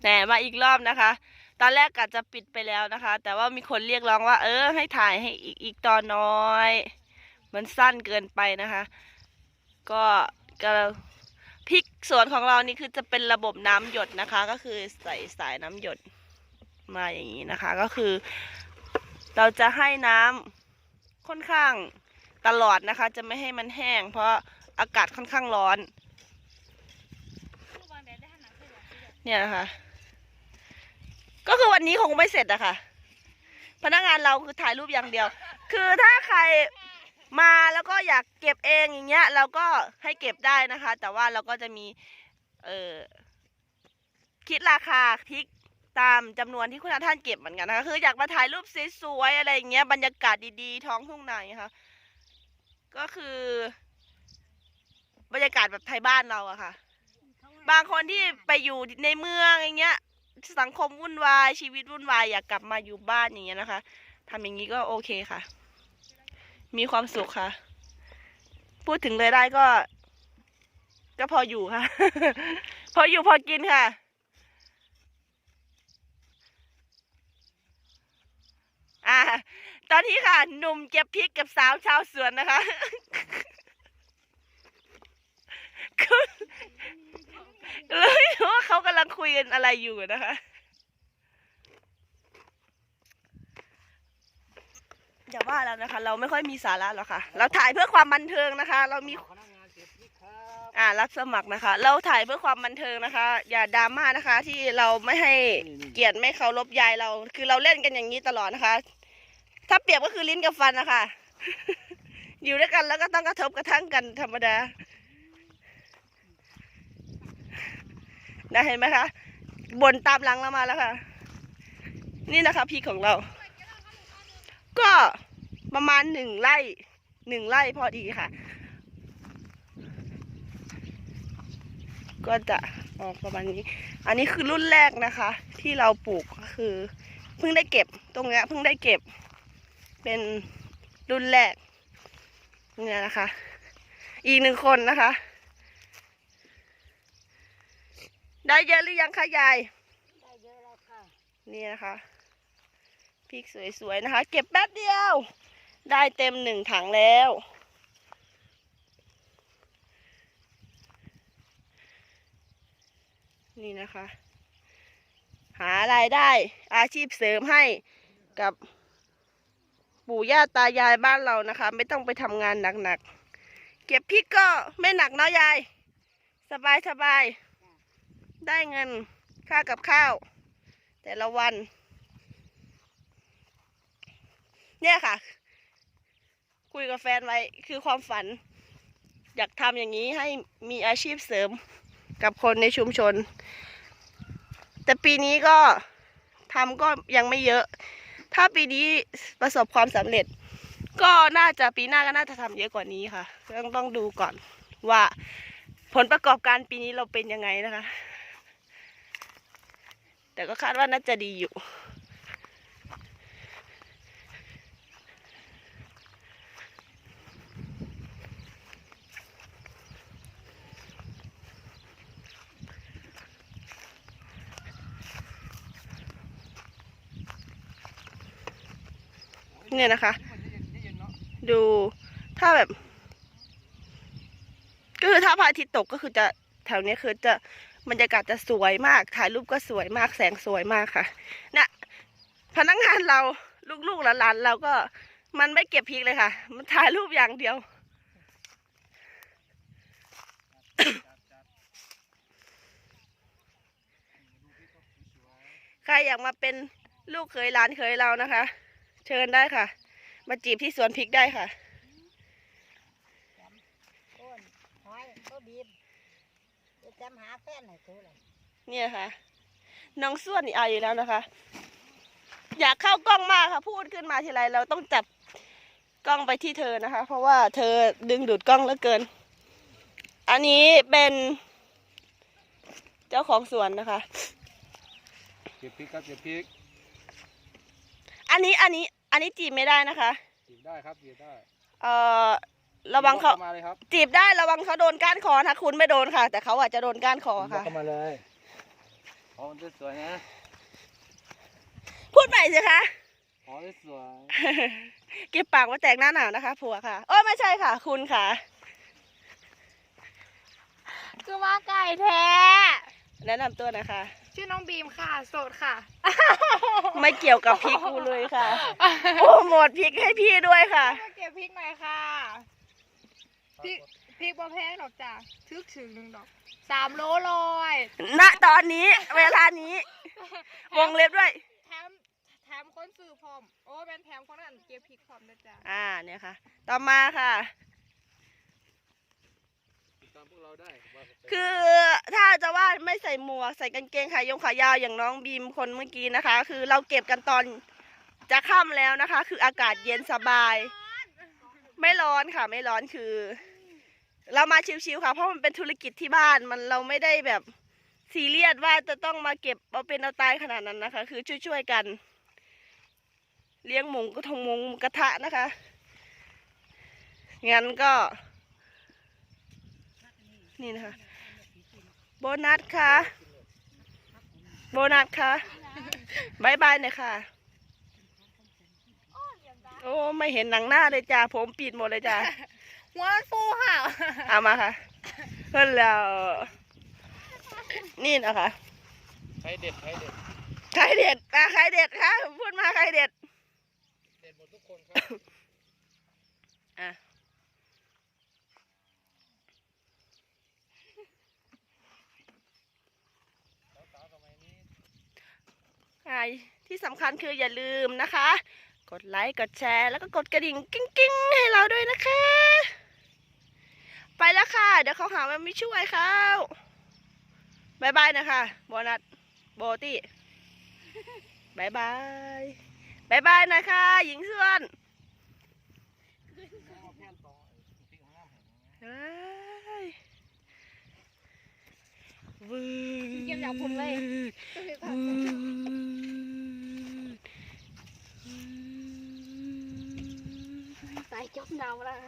แหนมาอีกรอบนะคะ ตอนแรกกะจะปิดไปแล้วนะคะ แต่ว่ามีคนเรียกร้องว่า เออ ให้ถ่ายให้อีกอีกตอนน้อย มันสั้นเกินไปนะคะ ก็ก็พริกสวนของเรานี่คือจะเป็นระบบน้ำหยดนะคะ ก็คือใส่สายน้ำหยดมาอย่างนี้นะคะ ก็คือ เราจะให้น้ำค่อนข้างตลอดนะคะ จะไม่ให้มันแห้ง เพราะอากาศค่อนข้างร้อน ผู้วางแดดได้ขนาดเท่าไหร่ เนี่ยนะคะ ก็คือวันนี้คงไม่เสร็จอะค่ะพนักงานเราคือถ่ายรูปอย่างเดียว คือถ้าใครมาแล้วก็อยากเก็บเองอย่างเงี้ย เราก็ให้เก็บได้นะคะ แต่ว่าเราก็จะมี เออคิดราคาพริกตามจำนวนที่คุณท่านเก็บเหมือนกันนะคะคืออยากมาถ่ายรูปสวยๆอะไรอย่างเงี้ยบรรยากาศดีๆ ท้องทุ่งนาค่ะก็คือ บรรยากาศแบบไทยบ้านเราอะค่ะ บางคนที่ไปอยู่ในเมืองอย่างเงี้ย สังคมวุ่นวายชีวิตวุ่นวายอยากกลับมาอยู่บ้านอย่างเงี้ยนะคะทำอย่างนี้ก็โอเคค่ะ มีความสุขค่ะ พูดถึงเลยได้ก็ ก็พออยู่ค่ะ พออยู่พอกินค่ะอ่าตอนนี้ค่ะ หนุ่มเก็บพริกกับสาวชาวสวนนะคะคือ เลยว่าเขากำลังคุยกันอะไรอยู่นะคะ อย่าว่าแล้วนะคะ เราไม่ค่อยมีสาระหรอกค่ะ เราถ่ายเพื่อความบันเทิงนะคะ เรามี อ่ารับสมัครนะคะ เราถ่ายเพื่อความบันเทิงนะคะ อย่าดราม่านะคะ ที่เราไม่ให้เกียรติไม่เคารพยายเรา คือเราเล่นกันอย่างนี้ตลอดนะคะ ถ้าเปรียบก็คือลิ้นกับฟันนะคะ อยู่ด้วยกันแล้วก็ต้องกระทบกระทั่งกันธรรมดา นะเห็นไหมคะบนตามหลังเรามาแล้วค่ะ นี่นะคะพี่ของเรา ก็ประมาณหนึ่งไร่หนึ่งไร่พอดีค่ะ ก็จะออกประมาณนี้ อันนี้คือรุ่นแรกนะคะ ที่เราปลูกก็คือ เพิ่งได้เก็บตรงเนี้ยเพิ่งได้เก็บ เป็นรุ่นแรกเนี่ยนะคะ อีกหนึ่งคนนะคะ ได้เยอะหรือยังคะยาย ได้เยอะแล้วค่ะ นี่นะคะพริกสวยๆนะคะ เก็บแป๊บเดียว ได้เต็มหนึ่งถังแล้ว นี่นะคะ หารายได้อาชีพเสริมให้กับปู่ย่าตายายบ้านเรานะคะ ไม่ต้องไปทำงานหนักๆ เก็บพริกก็ไม่หนักเนาะยาย สบายสบายๆ ได้เงินค่ากับข้าว แต่ละวัน เนี่ยค่ะ คุยกับแฟนไว้คือความฝัน อยากทำอย่างนี้ให้มีอาชีพเสริมกับคนในชุมชน แต่ปีนี้ก็ทำก็ยังไม่เยอะ ถ้าปีนี้ประสบความสำเร็จ ก็น่าจะปีหน้าก็น่าจะทำเยอะกว่านี้ค่ะต้องต้องดูก่อนว่าผลประกอบการปีนี้เราเป็นยังไงนะคะ แต่ก็คาดว่าน่าจะดีอยู่ เนี่ยนะคะ ดูถ้าแบบ ก็คือถ้าพระอาทิตย์ตกก็คือจะแถวเนี้ยคือจะ บรรยากาศจะสวยมาก ถ่ายรูปก็สวยมาก แสงสวยมากค่ะน่ะพนักงานเราลูกๆหลานๆเราก็มันไม่เก็บพริกเลยค่ะ มันถ่ายรูปอย่างเดียว ใครอยากมาเป็นลูกเคยหลานเคยเรานะคะ เชิญได้ค่ะ มาจีบที่สวนพริกได้ค่ะต้นหอยต้นบีม จะจำหาแฟนหน่อยตัวเลยเนี่ยค่ะ น้องส่วนนี่เอาอยู่แล้วนะคะ อยากเข้ากล้องมากค่ะ พูดขึ้นมาทีไรเราต้องจับกล้องไปที่เธอนะคะ เพราะว่าเธอดึงดูดกล้องเหลือเกิน อันนี้เป็นเจ้าของสวนนะคะ เก็บพริกครับเก็บพริกอันนี้อันนี้อันนี้จีบไม่ได้นะคะจีบได้ครับจีบได้ เอ่อ ระวังเขามาเลยครับจีบได้ระวังเขาโดนก้านคอนะคะคุณไม่โดนค่ะ แต่เขาอาจจะโดนก้านคอค่ะเข้ามาเลยอ๋อมันจะสวยนะพูดใหม่สิคะอ๋อจะสวยเก็บปากไว่าแตกหน้าหนาวนะคะ ผัวค่ะโอ้ยไม่ใช่ค่ะ คุณค่ะ คือมาไก่แท้ แนะนำตัวหนะคะ ชื่อน้องบีมค่ะ โสดค่ะ ไม่เกี่ยวกับพริกกูเลยค่ะ โอ้หมดพริกให้พี่ด้วยค่ะมาเก็บพริกหน่อยค่ะ พริกพริกบ่แพงดอกจ้ะทึกถึงหนึ่งดอกสามโลลอยณตอนนี้ เวลานี้ วงเล็บด้วย แถมแถมคนซื้อพร้อม โอ้เป็นแถมคนนั้นเก็บพริกพร้อมนะจ๊ะอ่าเนี่ยค่ะ ต่อมาค่ะ ติดตามพวกเราได้ว่าจะคือถ้าจะว่าไม่ใส่หมวกใส่กางเกงขายงขายาวอย่างน้องบีมคนเมื่อกี้นะคะ คือเราเก็บกันตอนจะค่ำแล้วนะคะ คืออากาศเย็นสบาย ไม่ร้อนค่ะ ไม่ร้อนคือ เรามาชิวๆค่ะ เพราะมันเป็นธุรกิจที่บ้านมันเราไม่ได้แบบซีเรียสว่าจะต้องมาเก็บเอาเป็นเอาตายขนาดนั้นนะคะ คือช่วยๆกัน เลี้ยงหมูกระทงมูกระทะนะคะงั้นก็นี่นะคะ โบนัสค่ะ โบนัสค่ะบายบายหน่ยค่ะ โอ้ ไม่เห็นหนังหน้าเลยจ้า ผมปิดหมดเลยจ้า หัวมันฟูค่ะเอามาค่ะเพื่อนแล้วนี่นะคะใครเด็ดใครเด็ดใครเด็ดมาใครเด็ดคะพูดมาใครเด็ด เด็ดหมดทุกคนครับอะใช่ที่สำคัญคืออย่าลืมนะคะ กดไลค์ กดแชร์ แล้วก็กดกระดิ่งกิ้งกิ้งๆให้เราด้วยนะคะ ไปแล้วค่ะ เดี๋ยวเขาหาว่าไม่ช่วยเขาบายบายนะคะโบนัสโบตี้บายบายบายบายนะคะ หญิงส่วนเอาแค่นต่อพริกของน้ำแห้งเอ้ยวืเก็บจากผมเลยวืดใส่จบหนาวแล้ว